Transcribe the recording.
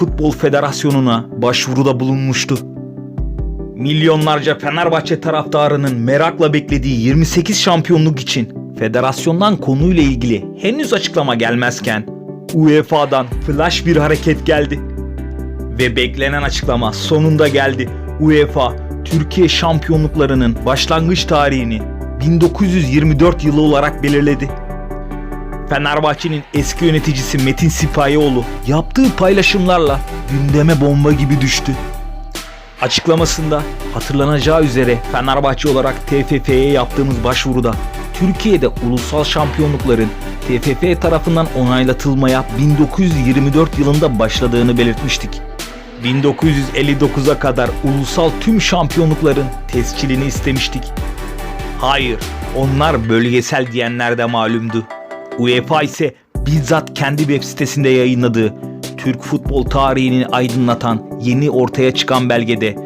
Futbol Federasyonu'na başvuruda bulunmuştu. Milyonlarca Fenerbahçe taraftarının merakla beklediği 28 şampiyonluk için federasyondan konuyla ilgili henüz açıklama gelmezken UEFA'dan flash bir hareket geldi. Ve beklenen açıklama sonunda geldi. UEFA Türkiye şampiyonluklarının başlangıç tarihini 1924 yılı olarak belirledi. Fenerbahçe'nin eski yöneticisi Metin Sipahioğlu yaptığı paylaşımlarla gündeme bomba gibi düştü. Açıklamasında hatırlanacağı üzere Fenerbahçe olarak TFF'ye yaptığımız başvuruda Türkiye'de ulusal şampiyonlukların TFF tarafından onaylatılmaya 1924 yılında başladığını belirtmiştik. 1959'a kadar ulusal tüm şampiyonlukların tescilini istemiştik. Hayır, onlar bölgesel diyenler de malumdu. UEFA ise bizzat kendi web sitesinde yayınladığı Türk futbol tarihini aydınlatan yeni ortaya çıkan belgede